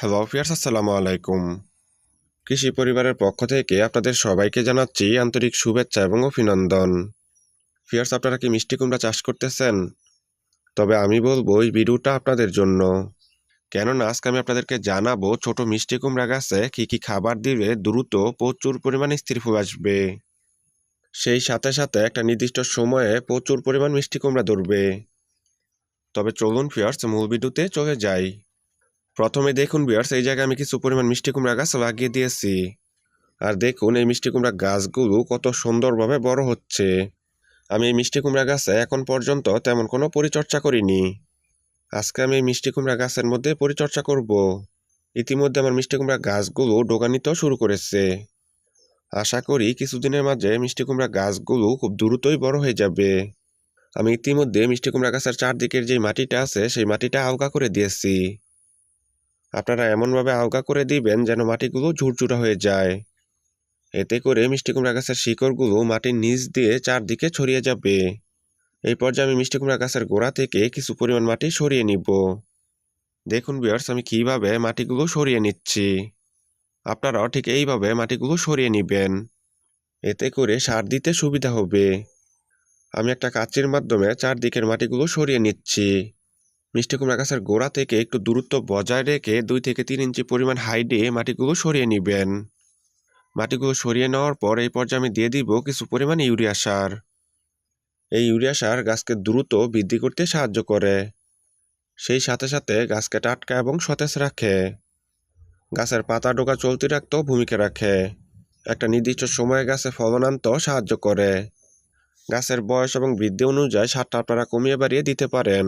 Hello fierce আসসালামু আলাইকুম। কৃষি পরিবারের পক্ষ থেকে আপনাদের সবাইকে জানাচ্ছি আন্তরিক শুভেচ্ছা এবং অভিনন্দন। ফিয়ার্স আপনারা কি মিষ্টি কুমড়া চাষ করতেছেন? তবে আমি বলব, এই ভিডিওটা আপনাদের জন্য। কেননা, আজকে আমি আপনাদেরকে জানাব, ছোট মিষ্টি কুমড়া গাছে কী কী খাবার দিলে দ্রুত প্রচুর পরিমাণে স্থির ফুল আসবে। সেই সাথে সাথে একটা নির্দিষ্ট সময়ে প্রচুর পরিমাণ মিষ্টি কুমড়া ধরবে। তবে চলুন ফিয়ার্স মূল ভিডিওতে চলে যাই। প্রথমে দেখুন বিয়ার্স এই জায়গায় আমি কিছু পরিমাণ মিষ্টি কুমড়া গাছ লাগিয়ে দিয়েছি। আর দেখুন এই মিষ্টি কুমড়া গাছগুলো কত সুন্দরভাবে বড় হচ্ছে। আমি এই মিষ্টি কুমড়া গাছে এখন পর্যন্ত তেমন কোনো পরিচর্যা করিনি। আজকে আমি এই মিষ্টি কুমড়া গাছের মধ্যে পরিচর্যা করব। ইতিমধ্যে আমার মিষ্টি কুমড়া গাছগুলো ডোগানিতেও শুরু করেছে। আশা করি কিছুদিনের মাঝে মিষ্টি কুমড়া গাছগুলো খুব দ্রুতই বড় হয়ে যাবে। আমি ইতিমধ্যে মিষ্টি কুমড়া গাছের চারদিকের যে মাটিটা আছে, সেই মাটিটা আলগা করে দিয়েছি। আপনারা এমনভাবে আলগা করে দিবেন যেন মাটিগুলো ঝুরঝুরা হয়ে যায়। এতে করে মিষ্টি কুমড়া গাছের শিকড়গুলো মাটির নিচ দিয়ে চারদিকে ছড়িয়ে যাবে। এই পর্যায়ে আমি মিষ্টি কুমড়া গাছের গোড়া থেকে কিছু পরিমাণ মাটি সরিয়ে নিব। দেখুন বিয়ার্স আমি কীভাবে মাটিগুলো সরিয়ে নিচ্ছি। আপনারাও ঠিক এইভাবে মাটিগুলো সরিয়ে নেবেন। এতে করে সার দিতে সুবিধা হবে। আমি একটা কাচির মাধ্যমে চারদিকের মাটিগুলো সরিয়ে নিচ্ছি। মিষ্টি কুমড়া গাছের গোড়া থেকে একটু দূরত্ব বজায় রেখে দুই থেকে তিন ইঞ্চি পরিমাণ হাইডে মাটিগুলো সরিয়ে নেবেন। মাটিগুলো সরিয়ে নেওয়ার পর এই পর্যায়ে আমি দিয়ে দিব কিছু পরিমাণ ইউরিয়া সার। এই ইউরিয়া সার গাছকে দ্রুত বৃদ্ধি করতে সাহায্য করে। সেই সাথে সাথে গাছকে টাটকা এবং সতেজ রাখে। গাছের পাতা ডোকা চলতে রাখতেও ভূমিকা রাখে। একটা নির্দিষ্ট সময়ে গাছে ফলন আনতেও সাহায্য করে। গাছের বয়স এবং বৃদ্ধি অনুযায়ী সারটা আপনারা কমিয়ে বাড়িয়ে দিতে পারেন।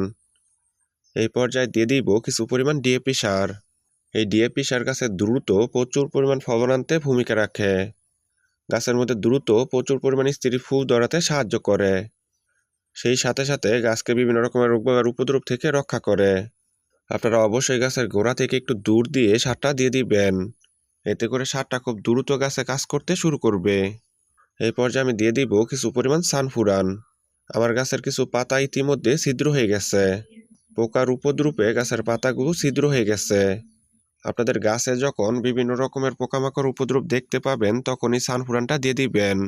এই পর্যায়ে দিয়ে দিব কিছু পরিমাণ ডিএপি সার। এই ডিএপি সার গাছের দ্রুত প্রচুর পরিমাণ ফলন আনতে ভূমিকা রাখে। গাছের মধ্যে দ্রুত প্রচুর পরিমাণ স্ত্রী ফুল ধরাতে সাহায্য করে। সেই সাথে সাথে গাছকে বিভিন্ন রকমের রোগ বাগার উপদ্রব থেকে রক্ষা করে। আপনারা অবশ্যই গাছের গোড়া থেকে একটু দূর দিয়ে সারটা দিয়ে দিবেন। এতে করে সারটা খুব দ্রুত গাছে কাজ করতে শুরু করবে। এই পর্যায়ে আমি দিয়ে দিব কিছু পরিমাণ সানফুরান। আমার গাছের কিছু পাতা ইতিমধ্যে ছিদ্র হয়ে গেছে। পোকার উপদ্রুপে গাছের পাতাগুলো ছিদ্র হয়ে গেছে। আপনাদের গাছে যখন বিভিন্ন রকমের পোকামাকড় উপদ্রব দেখতে পাবেন, তখনই সানফুরানটা দিয়ে দিবেন।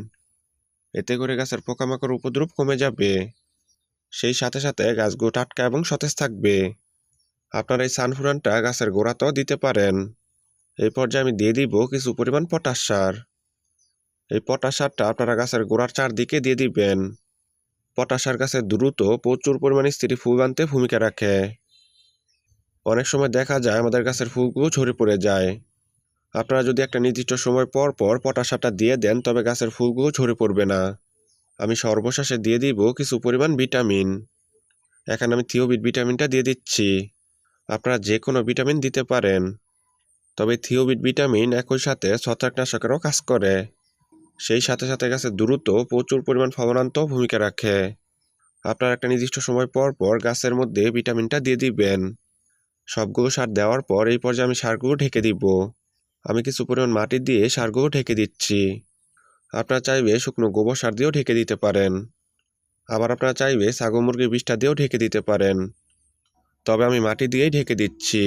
এতে করে গাছের পোকামাকড় উপদ্রব কমে যাবে। সেই সাথে সাথে গাছগুলো টাটকা এবং সতেজ থাকবে। আপনারা এই সানফুরানটা গাছের গোড়াতেও দিতে পারেন। এই পর্যায়ে আমি দিয়ে দিব কিছু পরিমাণ পটাশ সার। এই পটাশ সারটা আপনারা গাছের গোড়ার চারদিকে দিয়ে দিবেন। পটাশার গাছে দ্রুত প্রচুর পরিমাণে স্ত্রী ফুল আনতে ভূমিকা রাখে। অনেক সময় দেখা যায় আমাদের গাছের ফুলগুলো ঝরে পড়ে যায়। আপনারা যদি একটা নির্দিষ্ট সময় পর পর পটাশাটা দিয়ে দেন, তবে গাছের ফুলগুলো ঝরে পড়বে না। আমি সর্বশেষে দিয়ে দিব কিছু পরিমাণ ভিটামিন। এখানে আমি থিওবিট ভিটামিনটা দিয়ে দিচ্ছি। আপনারা যে কোনো ভিটামিন দিতে পারেন। তবে থিওবিট ভিটামিন একই সাথে ছত্রাকনাশকেরও কাজ করে। সেই সাথে সাথে গাছে দ্রুত প্রচুর পরিমাণ ফলনান্ত ভূমিকা রাখে। আপনার একটা নির্দিষ্ট সময় পর পর গাছের মধ্যে ভিটামিনটা দিয়ে দিবেন। সবগুলো সার দেওয়ার পর এই পর্যায়ে আমি সারগুলো ঢেকে দিব। আমি কিছু পরিমাণ মাটি দিয়ে সারগুলো ঢেকে দিচ্ছি। আপনারা চাইবে শুকনো গোবর সার দিয়েও ঢেকে দিতে পারেন। আবার আপনারা চাইবে ছাগল মুরগির বিষটা দিয়েও ঢেকে দিতে পারেন। তবে আমি মাটি দিয়েই ঢেকে দিচ্ছি।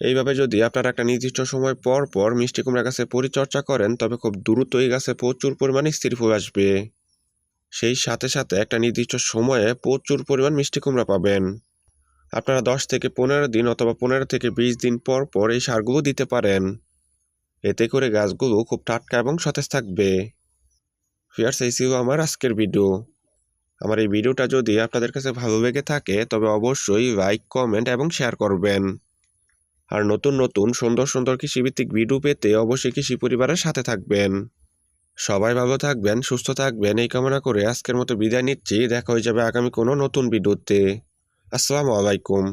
এইভাবে যদি আপনারা একটা নির্দিষ্ট সময় পর পর মিষ্টি কুমড়া গাছে পরিচর্যা করেন, তবে খুব দ্রুতই গাছে প্রচুর পরিমাণে স্থির ফুল আসবে। সেই সাথে সাথে একটা নির্দিষ্ট সময়ে প্রচুর পরিমাণ মিষ্টি কুমড়া পাবেন। আপনারা দশ থেকে পনেরো দিন অথবা পনেরো থেকে বিশ দিন পর পর এই সারগুলো দিতে পারেন। এতে করে গাছগুলো খুব টাটকা এবং সতেজ থাকবে। ফিয়ার্স এই ছিল আমার আজকের ভিডিও। আমার এই ভিডিওটা যদি আপনাদের কাছে ভালো লেগে থাকে, তবে অবশ্যই লাইক, কমেন্ট এবং শেয়ার করবেন। আর নতুন নতুন সুন্দর সুন্দর কৃষিভিত্তিক ভিডিও পেতে অবশ্যই কৃষি পরিবারের সাথে থাকবেন। সবাই ভালো থাকবেন, সুস্থ থাকবেন। এই কামনা করে আজকের মতো বিদায় নিচ্ছি। দেখা হয়ে যাবে আগামী কোনো নতুন ভিডিওতে। আসসালামু আলাইকুম।